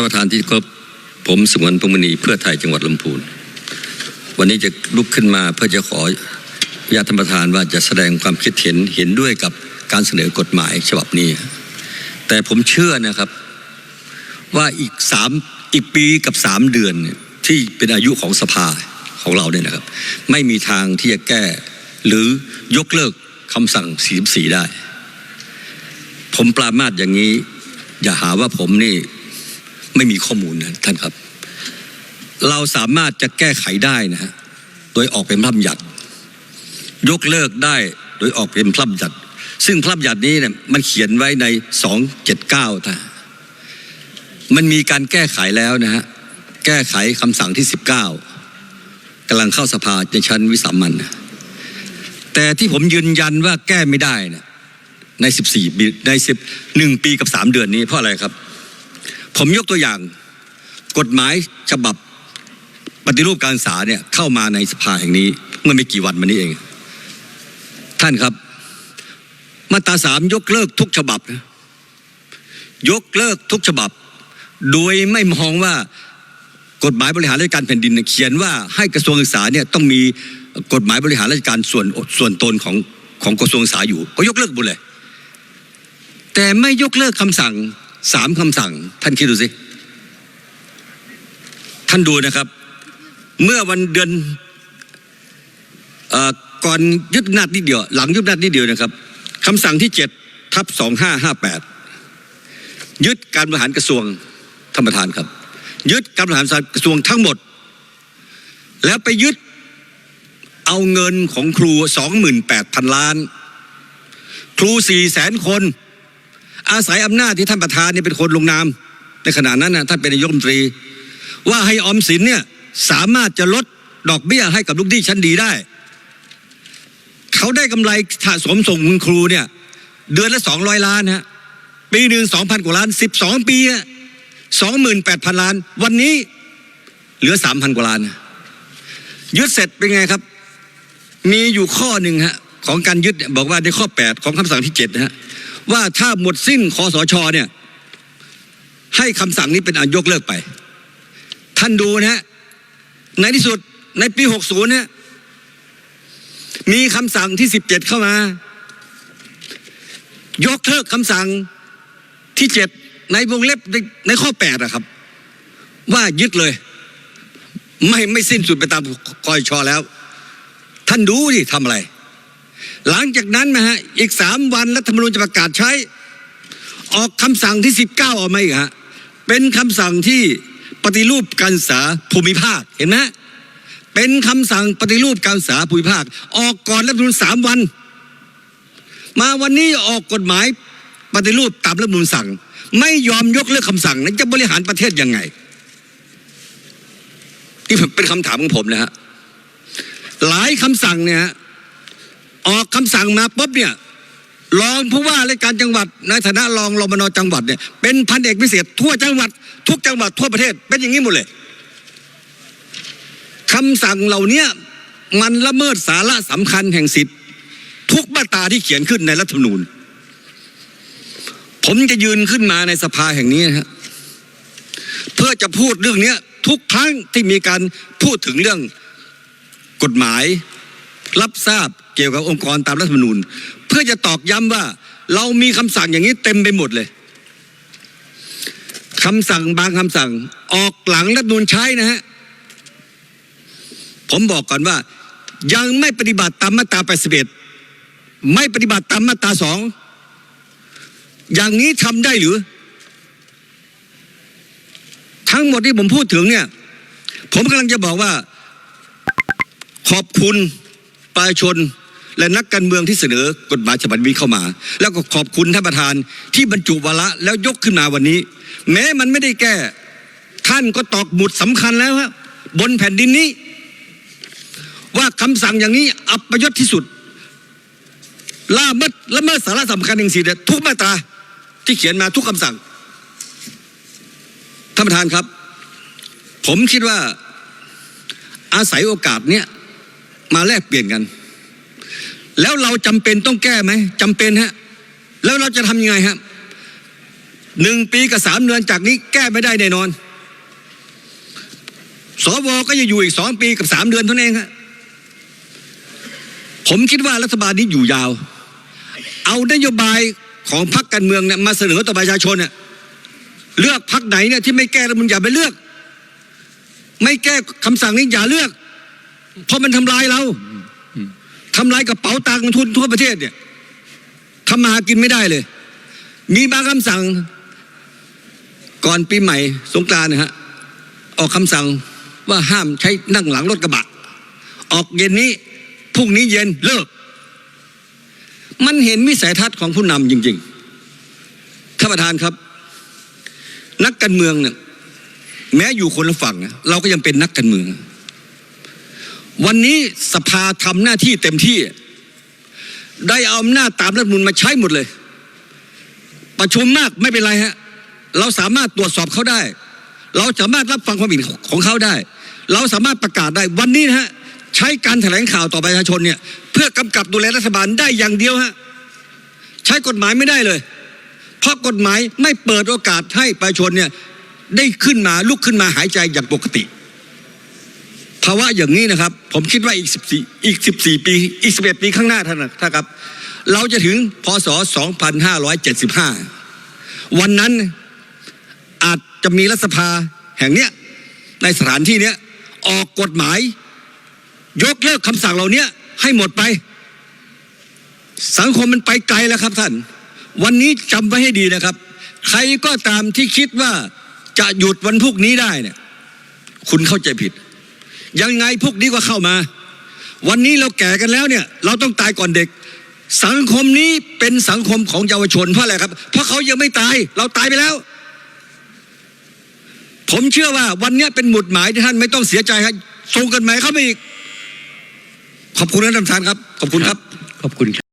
านประธานที่ครพผมสมวนพงมณีเพื่อไทยจังหวัดลำพูน วันนี้จะลุกขึ้นมาเพื่อจะขออนุญาตท่านประธานว่าจะแสดงความคิดเห็นเห็นด้วยกับการเสนอกฎหมายฉบับนี้ แต่ผมเชื่อนะครับว่าอีกสามอีกปีกับสามเดือนที่เป็นอายุของสภาของเราเนี่ยนะครับ ไม่มีทางที่จะแก้ หรือยกเลิกคำสั่ง44ได้ ผมปรามาสอย่างนี้ อย่าหาว่าผมนี่ ไม่มีข้อมูลนะท่านครับ เราสามารถจะแก้ไขได้นะฮะโดยออกเป็นพระบัญญัติยกเลิกได้โดยออกเป็นพระบัญญัติซึ่งพระบัญญัตินี้เนี่ยมันเขียนไว้ใน279ท่ามันมีการแก้ไขแล้วนะฮะแก้ไขคำสั่งที่19กำลังเข้าสภาในชั้นวิสามันนะแต่ที่ผมยืนยันว่าแก้ไม่ได้นะใน 14ปีใน10 1ปีกับ 3 เดือนนี้เพราะอะไรครับ ผมยกตัวอย่างกฎหมายฉบับปฏิรูปการศึกษาเนี่ยเข้ามาในสภาแห่งนี้เมื่อไม่กี่วันมานี้เอง ท่านครับ มาตราสามยกเลิกทุกฉบับ ยกเลิกทุกฉบับ โดยไม่มองว่ากฎหมายบริหารราชการแผ่นดินเขียนว่าให้กระทรวงศึกษาเนี่ยต้องมีกฎหมายบริหารราชการส่วนส่วนตนของของกระทรวงศึกษาอยู่ ก็ยกเลิกหมดเลย แต่ไม่ยกเลิกคำสั่ง สามคำสั่ง ท่านคิดดูสิ ท่านดูนะครับ เมื่อวันเดือนอก่อนยึดนาจนิดเดียว หลังยึดนาจนิดเดียวนะครับคำสั่งที่เจ็ดทับสองห้าห้าแปดยึดการบริหารกระทรวงท่านประธานครับ ยึดการบริหารกระทรวงทั้งหมด แล้วไปยึดเอาเงินของครูสองหมื่นแปดพันล้าน ครูสี่แสนคน อาศัยอำนาจที่ท่านประธานเนี่ยเป็นคนลงนาม ในขณะนั้นนะท่านเป็นนายกรัฐมนตรี ว่าให้ออมสินเนี่ยสามารถจะลดดอกเบี้ยให้กับลูกหนี้ชั้นดีได้ เขาได้กำไรสะสมส่งคุณครูเนี่ยเดือนละสองร้อยล้านฮะปีหนึ่งสองพันกว่าล้านสิบสองปีสองหมื่นแปดพันล้าน วันนี้เหลือสามพันกว่าล้านยึดเสร็จเป็นไงครับ มีอยู่ข้อหนึ่งฮะของการยึดบอกว่าในข้อ8ของคำสั่งที่7นะฮะ ว่าถ้าหมดสิ้นคอสชเนี่ย ให้คำสั่งนี้เป็นอันยกเลิกไป ท่านดูนะฮะในที่สุดในปี 60 เนี่ย มีคำสั่งที่ 17 เข้ามา ยกเลิกคำสั่งที่ 7 ในวงเล็บในในข้อ8อะครับ ว่ายึดเลย ไม่ไม่สิ้นสุดไปตามคอยชอแล้ว ท่านดูดิทำอะไร หลังจากนั้นนะฮะอีกสามวันรัฐธรรมนูญจะประกาศใช้ ออกคำสั่งที่สิบเก้าออกมาอีกฮะเป็นคำสั่งที่ปฏิรูปการศึกษาภูมิภาคเห็นไหมเป็นคำสั่งปฏิรูปการศึกษาภูมิภาค ออกก่อนรัฐธรรมนูญสามวัน มาวันนี้ออกกฎหมายปฏิรูปตามรัฐธรรมนูญสั่ง ไม่ยอมยกเลิกคำสั่งนั้นจะบริหารประเทศยังไงนี่เป็นคำถามของผมนะฮะหลายคำสั่งเนี่ย ออกคำสั่งมาปุ๊บเนี่ยรองผู้ว่าราชการจังหวัดในฐานะรองรมนจังหวัดเนี่ยเป็นพันเอกพิเศษทั่วจังหวัด ทุกจังหวัดทั่วประเทศเป็นอย่างนี้หมดเลยคำสั่งเหล่านี้มันละเมิดสาระสำคัญแห่งสิทธิทุกมาตราที่เขียนขึ้นในรัฐธรรมนูญ ผมจะยืนขึ้นมาในสภาแห่งนี้นะฮะเพื่อจะพูดเรื่องเนี้ยทุกครั้งที่มีการพูดถึงเรื่องกฎหมาย รับทราบเกี่ยวกับองค์กรตามรัฐธรรมนูญ เพื่อจะตอกย้ำว่า เรามีคำสั่งอย่างนี้เต็มไปหมดเลยคำสั่งบางคำสั่งออกหลังรัฐธรรมนูญใช้นะฮะผมบอกก่อนว่า ยังไม่ปฏิบัติตามมาตรา81ไม่ปฏิบัติตามมาตราสองอย่างนี้ทำได้หรือ ทั้งหมดที่ผมพูดถึงเนี่ย ผมกำลังจะบอกว่า ขอบคุณ ประชาชน และนักการเมืองที่เสนอกฎหมายฉบับนี้เข้ามา แล้วก็ขอบคุณท่านประธานที่บรรจุวาระแล้วยกขึ้นมาวันนี้ แม้มันไม่ได้แก้ท่านก็ตอกหมุดสำคัญแล้วครับบนแผ่นดินนี้ ว่าคำสั่งอย่างนี้อับประยศที่สุดล่าเมิดละเมิดสาระสำคัญอย่างสี่เนี่ยทุกมาตราที่เขียนมาทุกคำสั่งท่านประธานครับ ผมคิดว่าอาศัยโอกาสเนี้ย มาแลกเปลี่ยนกัน แล้วเราจำเป็นต้องแก้ไหมจำเป็นฮะ แล้วเราจะทำยังไงฮะหนึ่งปีกับสามเดือนจากนี้แก้ไม่ได้แน่นอน สวก็จะอยู่อีกสองปีกับสามเดือนเท่านั้นเองครับผมคิดว่ารัฐบาลนี้อยู่ยาว เอานโยบายของพรรคการเมืองเนี่ยมาเสนอต่อประชาชนเนี่ยเลือกพรรคไหนเนี่ยที่ไม่แก้รัฐมนูญอย่าไปเลือก ไม่แก้คำสั่งนี้อย่าเลือก เพราะมันทำลายเราทำลายกระเป๋าตังค์ทุนทั่วประเทศเนี่ยทำมาหากินไม่ได้เลย มีบางคำสั่ง ก่อนปีใหม่ สงกรานต์นะฮะออกคำสั่งว่าห้ามใช้นั่งหลังรถกระบะ ออกเย็นนี้พรุ่งนี้เย็นเลิก มันเห็นวิสัยทัศน์ของผู้นำจริงๆท่านประธานครับ นักการเมืองเนี่ยแม้อยู่คนละฝั่ง เราก็ยังเป็นนักการเมือง วันนี้สภาทำหน้าที่เต็มที่ ได้เอาอำนาจตามรัฐมนูลมาใช้หมดเลย ประชุมมากไม่เป็นไรฮะเราสามารถตรวจสอบเขาได้ เราสามารถรับฟังความเห็นของเขาได้ เราสามารถประกาศได้วันนี้นะฮะใช้การแถลงข่าวต่อประชาชนเนี่ยเพื่อกำกับดูแลรัฐบาลได้อย่างเดียวฮะใช้กฎหมายไม่ได้เลย เพราะกฎหมายไม่เปิดโอกาสให้ประชาชนเนี่ยได้ขึ้นมาลุกขึ้นมาหายใจอย่างปกติ ภาวะอย่างนี้นะครับ ผมคิดว่าอีก14อีก 14 ปี อีก 11 ปีข้างหน้าท่านนะท่านครับ เราจะถึงพศ 2575 วันนั้นอาจจะมีรัฐสภาแห่งเนี้ยในสถานที่เนี้ยออกกฎหมาย ยกเลิกคำสั่งเหล่านี้ให้หมดไป สังคมมันไปไกลแล้วครับท่าน วันนี้จำไว้ให้ดีนะครับ ใครก็ตามที่คิดว่าจะหยุดวันพรุ่งนี้ได้เนี่ย คุณเข้าใจผิด ยังไงพวกนี้ก็เข้ามา วันนี้เราแก่กันแล้วเนี่ย เราต้องตายก่อนเด็ก สังคมนี้เป็นสังคมของเยาวชนเพราะอะไรครับ เพราะเขายังไม่ตาย เราตายไปแล้ว ผมเชื่อว่าวันนี้เป็นหมุดหมายที่ท่านไม่ต้องเสียใจครับส่งกันหมายเข้ามาอีก ขอบคุณนะท่านประธานครับ ขอบคุณครับ ขอบคุณครับ